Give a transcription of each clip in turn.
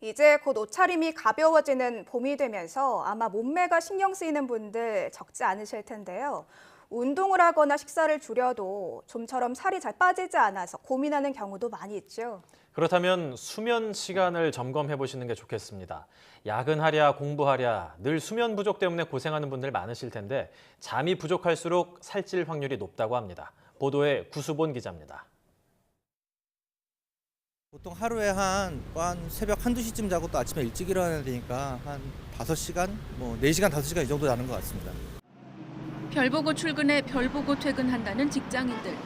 이제 곧 옷차림이 가벼워지는 봄이 되면서 아마 몸매가 신경 쓰이는 분들 적지 않으실 텐데요. 운동을 하거나 식사를 줄여도 좀처럼 살이 잘 빠지지 않아서 고민하는 경우도 많이 있죠. 그렇다면 수면 시간을 점검해 보시는 게 좋겠습니다. 야근하랴 공부하랴 늘 수면 부족 때문에 고생하는 분들 많으실 텐데 잠이 부족할수록 살찔 확률이 높다고 합니다. 보도에 구수본 기자입니다. 보통 하루에 한, 한 새벽 한두 시쯤 자고 또 아침에 일찍 일어나야 되니까 한 5시간, 뭐 4시간, 5시간 이 정도 자는 것 같습니다. 별 보고 출근해 별 보고 퇴근한다는 직장인들.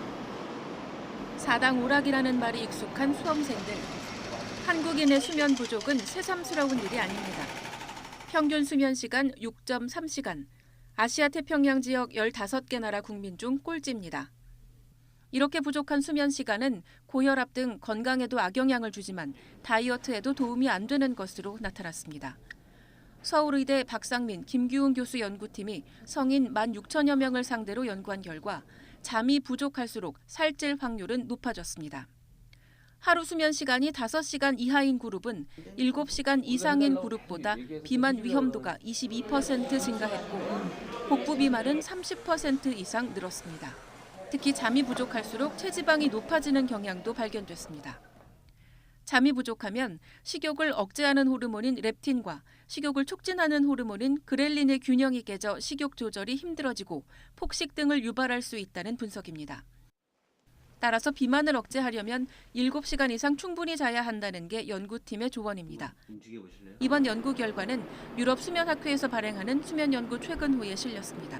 사당 오락이라는 말이 익숙한 수험생들. 한국인의 수면 부족은 새삼스러운 일이 아닙니다. 평균 수면 시간 6.3시간. 아시아 태평양 지역 15개 나라 국민 중 꼴찌입니다. 이렇게 부족한 수면 시간은 고혈압 등 건강에도 악영향을 주지만 다이어트에도 도움이 안 되는 것으로 나타났습니다. 서울의대 박상민, 김규훈 교수 연구팀이 성인 1만 6천여 명을 상대로 연구한 결과 잠이 부족할수록 살찔 확률은 높아졌습니다. 하루 수면 시간이 5시간 이하인 그룹은 7시간 이상인 그룹보다 비만 위험도가 22% 증가했고 복부 비만은 30% 이상 늘었습니다. 특히 잠이 부족할수록 체지방이 높아지는 경향도 발견됐습니다. 잠이 부족하면 식욕을 억제하는 호르몬인 렙틴과 식욕을 촉진하는 호르몬인 그렐린의 균형이 깨져 식욕 조절이 힘들어지고 폭식 등을 유발할 수 있다는 분석입니다. 따라서 비만을 억제하려면 7시간 이상 충분히 자야 한다는 게 연구팀의 조언입니다. 이번 연구 결과는 유럽 수면학회에서 발행하는 수면 연구 최근 후에 실렸습니다.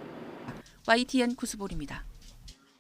YTN 구수볼입니다.